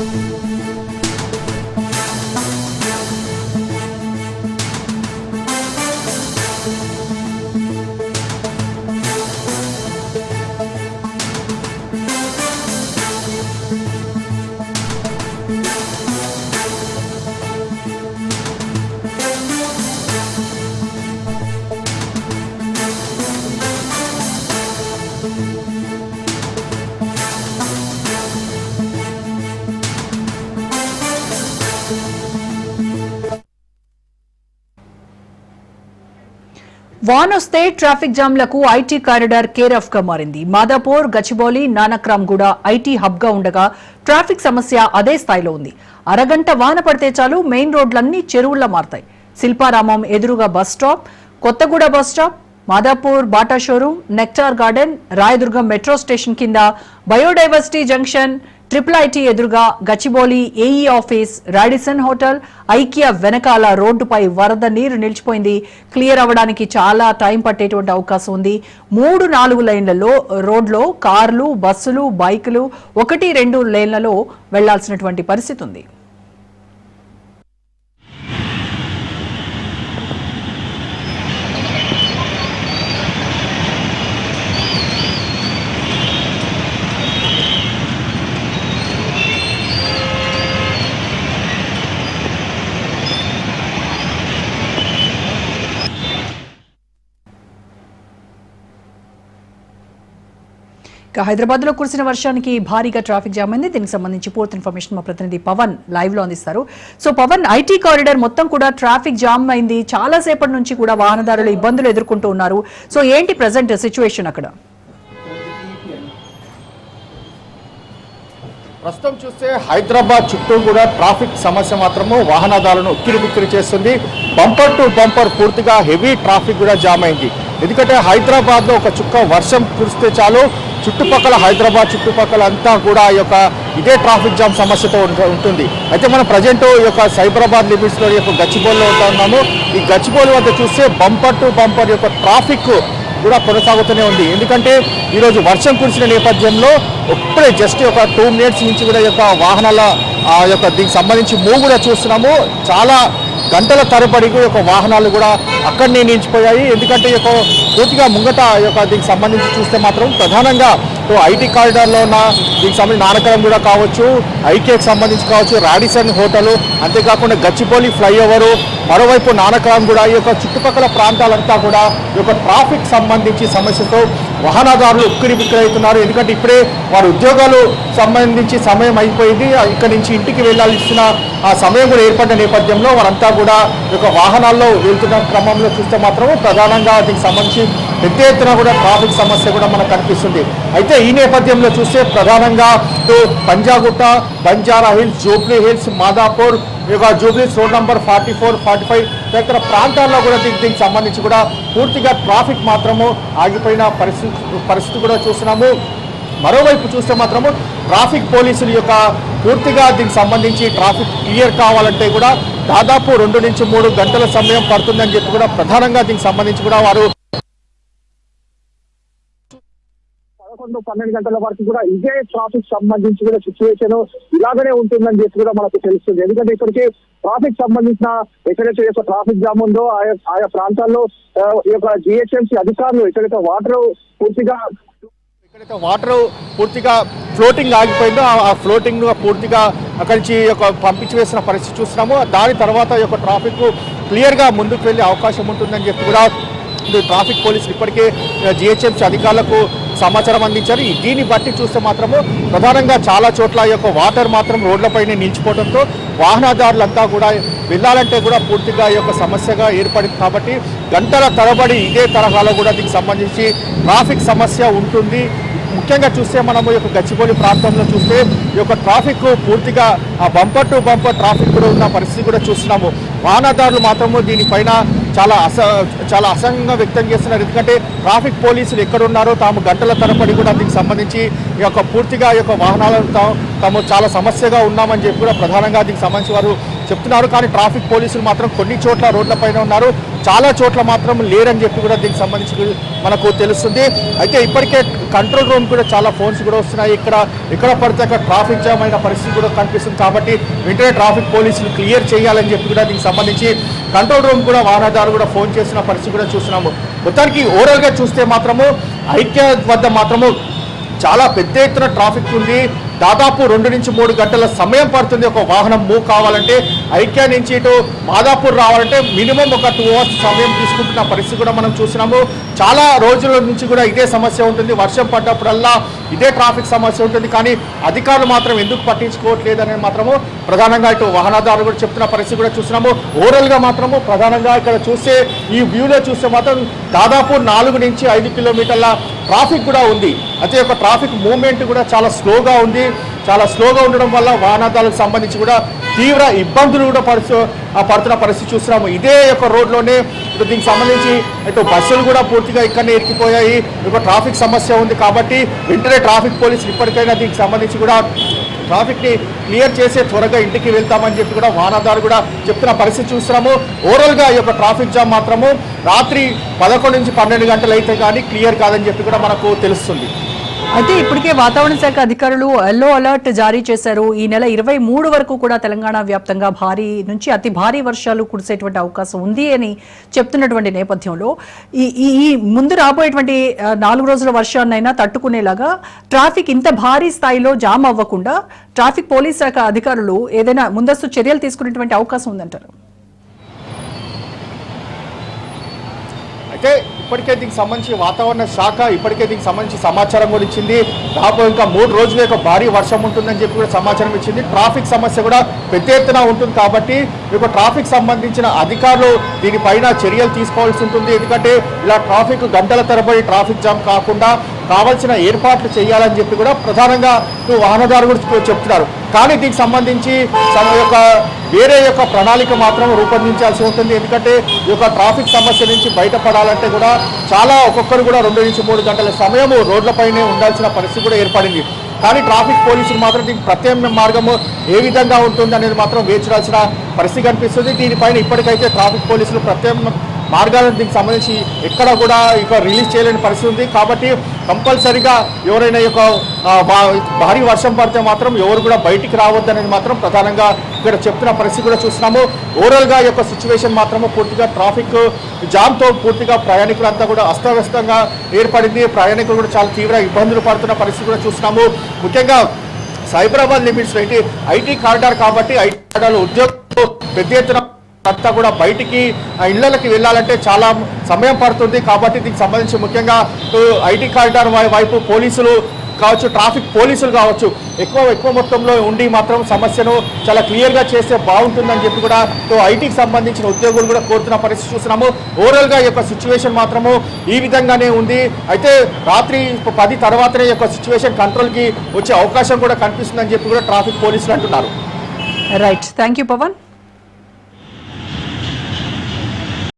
Música వానొస్తే ట్రాఫిక్ జామ్లకు IT corridor care ఆఫ్గా మారింది. మాదాపూర్ గచిబౌలి నానక్రామ్ కూడా ఐటీ హబ్గా ఉండగా ట్రాఫిక్ సమస్య అదే స్థాయిలో ఉంది. అరగంట వాన పడితే చాలు మెయిన్ రోడ్లన్నీ చెరువుల్లా మారతాయి. శిల్పారామం ఎదురుగా bus stop Kothaguda bus stop Madhapur Bata showroom nectar garden Raidurgam metro station కింద బయోడైవర్సిటీ జంక్షన్ ట్రిపుల్ ఐటీ ఎదురుగా Gachibowli AE office Radisson hotel IKEA వెనకాల రోడ్డుపై వరద నీరు నిలిచిపోయింది. క్లియర్ అవ్వడానికి చాలా టైం పట్టేటువంటి అవకాశం ఉంది. మూడు నాలుగు లైన్లలో రోడ్లో కార్లు బస్సులు బైకులు ఒకటి రెండు లైన్లలో వెళ్ళాల్సినటువంటి పరిస్థితి ఉంది. ఇక హైదరాబాద్లో కురిసిన వర్షానికి భారీగా ట్రాఫిక్ జామ్ అయింది. దీనికి సంబంధించి పూర్తి ఇన్ఫర్మేషన్ మా ప్రతినిధి పవన్ లైవ్లో అందిస్తారు. సో పవన్ ఐటీ కారిడార్ మొత్తం కూడా ట్రాఫిక్ జామ్ అయింది. చాలా సేపటి నుంచి కూడా వాహనదారులు ఇబ్బందులు ఎదుర్కొంటూ ఉన్నారు. సో ఏంటి ప్రజెంట్ సిచ్యువేషన్ అక్కడ? ప్రస్తుతం చూస్తే హైదరాబాద్ చుట్టూ కూడా ట్రాఫిక్ సమస్య మాత్రము వాహనదారులను ఉక్కిరిబిక్కిరి చేస్తుంది. బంపర్ టు బంపర్ పూర్తిగా హెవీ ట్రాఫిక్ కూడా జామ్ అయింది. ఎందుకంటే హైదరాబాద్లో ఒక చుక్క వర్షం కురిస్తే చాలు. చుట్టుపక్కల హైదరాబాద్ చుట్టుపక్కల అంతా కూడా ఈ యొక్క ఇదే ట్రాఫిక్ జామ్ సమస్యతో ఉంటుంది. అయితే మనం ప్రజెంట్ ఈ యొక్క సైబరాబాద్ లిమిట్స్లో ఈ యొక్క గచ్చిబౌలిలో ఉంటా ఉన్నాము. ఈ గచ్చిబౌలి వద్ద చూస్తే బంపర్ టు బంపర్ యొక్క ట్రాఫిక్ కూడా కొనసాగుతూనే ఉంది. ఎందుకంటే ఈరోజు వర్షం కురిసిన నేపథ్యంలో ఇప్పుడే జస్ట్ ఒక టూ మినిట్స్ నుంచి కూడా ఈ యొక్క వాహనాల ఆ యొక్క దీనికి సంబంధించి మూవ్ కూడా చూస్తున్నాము. చాలా గంటల తరబడి యొక్క వాహనాలు కూడా అక్కడనే నిలిచిపోయాయి. ఎందుకంటే యొక్క పూర్తిగా ముంగట యొక్క దీనికి సంబంధించి చూస్తే మాత్రం ప్రధానంగా ఐటీ కారిడార్లో ఉన్న దీనికి సంబంధించి నానకరం కూడా కావచ్చు ఐకేకి సంబంధించి కావచ్చు రాడిసన్ హోటల్ అంతేకాకుండా గచ్చిపోలి ఫ్లైఓవరు మరోవైపు నానకరం కూడా ఈ యొక్క చుట్టుపక్కల ప్రాంతాలంతా కూడా ఈ యొక్క ట్రాఫిక్ సంబంధించి సమస్యతో వాహనదారులు ఉక్కిరి బిక్కిరి అవుతున్నారు. ఎందుకంటే ఇప్పుడే వారి ఉద్యోగాలు సంబంధించి సమయం అయిపోయింది. ఇక్కడి నుంచి ఇంటికి వెళ్ళాల్సిన ఆ సమయం కూడా ఏర్పడిన నేపథ్యంలో వారంతా కూడా ఈ యొక్క వాహనాల్లో వెళ్తున్న క్రమంలో చూస్తే మాత్రం ప్రధానంగా దీనికి సంబంధించి పెద్ద ఎత్తున కూడా ట్రాఫిక్ సమస్య కూడా మనకు కనిపిస్తుంది. అయితే ఈ నేపథ్యంలో చూస్తే ప్రధానంగా Panjagutta Banjara Hills Jubilee Hills Madhapur ఈ యొక్క జూబ్లీస్ road number forty four forty five తదితర ప్రాంతాల్లో కూడా దీనికి దీనికి సంబంధించి కూడా పూర్తిగా ట్రాఫిక్ మాత్రము ఆగిపోయిన పరిస్థితి పరిస్థితి కూడా చూస్తున్నాము. మరోవైపు చూస్తే మాత్రము ట్రాఫిక్ పోలీసుల యొక్క పూర్తిగా దీనికి సంబంధించి ట్రాఫిక్ క్లియర్ కావాలంటే కూడా దాదాపు రెండు నుంచి మూడు గంటల సమయం పడుతుందని చెప్పి కూడా ప్రధానంగా దీనికి సంబంధించి కూడా వారు పదకొండు పన్నెండు గంటల వరకు కూడా ఇదే ట్రాఫిక్ సంబంధించి కూడా సిచ్యువేషన్ ఇలాగనే ఉంటుందని చెప్పి కూడా మనకు తెలుస్తుంది. ఎందుకంటే ఇక్కడికి ట్రాఫిక్ సంబంధించిన ఎక్కడైతే యొక్క ట్రాఫిక్ జామ్ ఉందో ఆయా ఆయా ప్రాంతాల్లో ఈ యొక్క జిహెచ్ఎంసీ అధికారులు ఎక్కడైతే వాటర్ పూర్తిగా ఎక్కడైతే వాటర్ పూర్తిగా ఫ్లోటింగ్ ఆగిపోయిందో ఆ- ఫ్లోటింగ్ పూర్తిగా అక్కడి నుంచి ఒక పంపించి వేసిన పరిస్థితి చూస్తున్నాము. దాని తర్వాత యొక్క ట్రాఫిక్ క్లియర్గా ముందుకు వెళ్ళే అవకాశం ఉంటుందని చెప్పి కూడా ట్రాఫిక్ పోలీసులు ఇప్పటికే జిహెచ్ఎంసీ అధికారులకు సమాచారం అందించారు. దీన్ని బట్టి చూస్తే మాత్రము ప్రధానంగా చాలా చోట్ల యొక్క వాటర్ మాత్రం రోడ్లపైనే నిలిచిపోవడంతో వాహనదారులంతా కూడా వెళ్ళాలంటే కూడా పూర్తిగా ఈ యొక్క సమస్యగా ఏర్పడింది కాబట్టి గంటల తరబడి ఇదే తరహాలో కూడా దీనికి సంబంధించి ట్రాఫిక్ సమస్య ఉంటుంది. ముఖ్యంగా చూస్తే మనము ఈ యొక్క గచ్చిబౌలి ప్రాంతంలో చూస్తే ఈ యొక్క ట్రాఫిక్ పూర్తిగా ఆ బంపర్ టు బంపర్ ట్రాఫిక్ కూడా ఉన్న పరిస్థితి కూడా చూస్తున్నాము. వాహనదారులు మాత్రము దీనిపైన చాలా అస చాలా అసహ్యంగా వ్యక్తం చేస్తున్నారు. ఎందుకంటే ట్రాఫిక్ పోలీసులు ఎక్కడున్నారో తాము గంటల తరబడి కూడా దీనికి సంబంధించి ఈ యొక్క పూర్తిగా ఈ యొక్క వాహనాలను తాము చాలా సమస్యగా ఉన్నామని చెప్పి కూడా ప్రధానంగా దీనికి సంబంధించి వారు చెప్తున్నారు. కానీ ట్రాఫిక్ పోలీసులు మాత్రం కొన్ని చోట్ల రోడ్లపైన ఉన్నారు. చాలా చోట్ల మాత్రం లేరని చెప్పి కూడా దీనికి సంబంధించి మనకు తెలుస్తుంది. అయితే ఇప్పటికే కంట్రోల్ రూమ్ కూడా చాలా ఫోన్స్ కూడా వస్తున్నాయి. ఇక్కడ ఎక్కడ పడితే అక్కడ ట్రాఫిక్ జామ్ అయిన పరిస్థితి కూడా కనిపిస్తుంది. కాబట్టి వెంటనే ట్రాఫిక్ పోలీసులు క్లియర్ చేయాలని చెప్పి కూడా దీనికి సంబంధించి కంట్రోల్ రూమ్ కూడా వాహనదారు కూడా ఫోన్ చేసిన పరిస్థితి కూడా చూస్తున్నాము. మొత్తానికి ఓవరాల్గా చూస్తే మాత్రము ఐక్య వద్ద మాత్రము చాలా పెద్ద ఎత్తున ట్రాఫిక్ ఉంది. దాదాపు రెండు నుంచి మూడు గంటల సమయం పడుతుంది ఒక వాహనం మూవ్ కావాలంటే. ఐక్యా నుంచి ఇటు మాదాపూర్ రావాలంటే మినిమం ఒక టూ అవర్స్ సమయం తీసుకుంటున్న పరిస్థితి కూడా మనం చూసినాము. చాలా రోజుల నుంచి కూడా ఇదే సమస్య ఉంటుంది. వర్షం పడ్డప్పుడల్లా ఇదే ట్రాఫిక్ సమస్య ఉంటుంది. కానీ అధికారులు మాత్రం ఎందుకు పట్టించుకోవట్లేదు అనేది మాత్రము ప్రధానంగా ఇటు వాహనదారులు కూడా చెప్తున్న పరిస్థితి కూడా చూస్తున్నాము ఓవరాల్గా మాత్రము ప్రధానంగా ఇక్కడ చూస్తే ఈ వ్యూలో చూస్తే మాత్రం దాదాపు నాలుగు నుంచి ఐదు కిలోమీటర్ల ట్రాఫిక్ కూడా ఉంది. అయితే ఒక ట్రాఫిక్ మూవ్మెంట్ కూడా చాలా స్లోగా ఉంది. చాలా స్లోగా ఉండడం వల్ల వాహనదారులకు సంబంధించి కూడా తీవ్ర ఇబ్బందులు కూడా పరిస్థితి పడుతున్న పరిస్థితి చూస్తున్నాము. ఇదే యొక్క రోడ్లోనే ఇటు దీనికి సంబంధించి ఇటు బస్సులు కూడా పూర్తిగా ఇక్కడనే ఎక్కిపోయాయి. ఒక ట్రాఫిక్ సమస్య ఉంది కాబట్టి వెంటనే ట్రాఫిక్ పోలీసులు ఇప్పటికైనా దీనికి సంబంధించి కూడా ట్రాఫిక్ని క్లియర్ చేసే త్వరగా ఇంటికి వెళ్తామని చెప్పి కూడా వాహనదారు కూడా చెప్తున్న పరిస్థితి చూస్తున్నాము. ఓవరాల్గా ఈ యొక్క ట్రాఫిక్ జామ్ మాత్రము రాత్రి పదకొండు నుంచి పన్నెండు గంటలు అయితే కానీ క్లియర్ కాదని చెప్పి కూడా మనకు తెలుస్తుంది. అయితే ఇప్పటికే వాతావరణ శాఖ అధికారులు ఎల్లో అలర్ట్ జారీ చేశారు. ఈ నెల ఇరవై మూడు వరకు కూడా తెలంగాణ వ్యాప్తంగా భారీ నుంచి అతి భారీ వర్షాలు కురిసేటువంటి అవకాశం ఉంది అని చెప్తున్నటువంటి నేపథ్యంలో ఈ ఈ ముందు రాబోయేటువంటి నాలుగు రోజుల వర్షాన్నైనా తట్టుకునేలాగా ట్రాఫిక్ ఇంత భారీ స్థాయిలో జామ్ అవ్వకుండా ట్రాఫిక్ పోలీస్ శాఖ అధికారులు ఏదైనా ముందస్తు చర్యలు తీసుకునేటువంటి అవకాశం ఉందంటారు. అయితే ఇప్పటికే దీనికి సంబంధించి వాతావరణ శాఖ ఇప్పటికే దీనికి సంబంధించి సమాచారం కూడా ఇచ్చింది. దాదాపు ఇంకా మూడు రోజులు ఒక భారీ వర్షం ఉంటుందని చెప్పి కూడా సమాచారం ఇచ్చింది. ట్రాఫిక్ సమస్య కూడా పెద్ద ఎత్తున ఉంటుంది కాబట్టి ఈ యొక్క ట్రాఫిక్ సంబంధించిన అధికారులు దీనిపైన చర్యలు తీసుకోవాల్సి ఉంటుంది. ఎందుకంటే ఇలా ట్రాఫిక్ గంటల తరబడి ట్రాఫిక్ జామ్ కాకుండా కావాల్సిన ఏర్పాట్లు చేయాలని చెప్పి కూడా ప్రధానంగా ఇటు వాహనదారు కూడా చెప్తున్నారు. కానీ దీనికి సంబంధించి తమ యొక్క వేరే యొక్క ప్రణాళిక మాత్రం రూపొందించాల్సి ఉంటుంది. ఎందుకంటే ఈ యొక్క ట్రాఫిక్ సమస్య నుంచి బయటపడాలంటే కూడా చాలా ఒక్కొక్కరు కూడా రెండు నుంచి మూడు గంటల సమయము రోడ్లపైనే ఉండాల్సిన పరిస్థితి కూడా ఏర్పడింది. కానీ ట్రాఫిక్ పోలీసులు మాత్రం దీనికి ప్రత్యామ్నాయ మార్గము ఏ విధంగా ఉంటుంది అనేది మాత్రం వేచిరాల్సిన పరిస్థితి కనిపిస్తుంది. దీనిపైన ఇప్పటికైతే ట్రాఫిక్ పోలీసులు ప్రత్యామ్నాయ మార్గాలను దీనికి సంబంధించి ఎక్కడ కూడా ఇక రిలీజ్ చేయలేని పరిస్థితి ఉంది. కాబట్టి కంపల్సరిగా ఎవరైనా యొక్క భా- భారీ వర్షం పడితే మాత్రం ఎవరు కూడా బయటికి రావద్దనేది మాత్రం ప్రధానంగా ఇక్కడ చెప్తున్న పరిస్థితి కూడా చూస్తున్నాము. ఓవరాల్గా యొక్క సిచ్యువేషన్ మాత్రము పూర్తిగా ట్రాఫిక్ జామ్తో పూర్తిగా ప్రయాణికులంతా కూడా అస్తవ్యస్తంగా ఏర్పడింది. ప్రయాణికులు కూడా చాలా తీవ్ర ఇబ్బందులు పడుతున్న పరిస్థితి కూడా చూస్తున్నాము. ముఖ్యంగా Cyberabad limits IT IT corridor కాబట్టి ఐటీ కారిడార్ ఉద్యోగులు పెద్ద ఎత్తున అంతా కూడా బయటికి ఇళ్ళకి వెళ్ళాలంటే చాలా సమయం పడుతుంది. కాబట్టి దీనికి సంబంధించి ముఖ్యంగా ఐటీ కారిడార్ వై- వైపు పోలీసులు కావచ్చు ట్రాఫిక్ పోలీసులు కావచ్చు ఎక్కువ ఎక్కువ మొత్తంలో ఉండి మాత్రం సమస్యను చాలా క్లియర్గా చేస్తే బాగుంటుందని చెప్పి కూడా ఐటీకి సంబంధించిన ఉద్యోగులు కూడా కోరుతున్న పరిస్థితి చూస్తున్నాము. ఓవరాల్గా యొక్క సిచ్యువేషన్ మాత్రము ఈ విధంగానే ఉంది. అయితే రాత్రి పది తర్వాతనే యొక్క సిచ్యువేషన్ కంట్రోల్కి వచ్చే అవకాశం కూడా కనిపిస్తుందని చెప్పి కూడా ట్రాఫిక్ పోలీసులు అంటున్నారు. Right thank you Pawan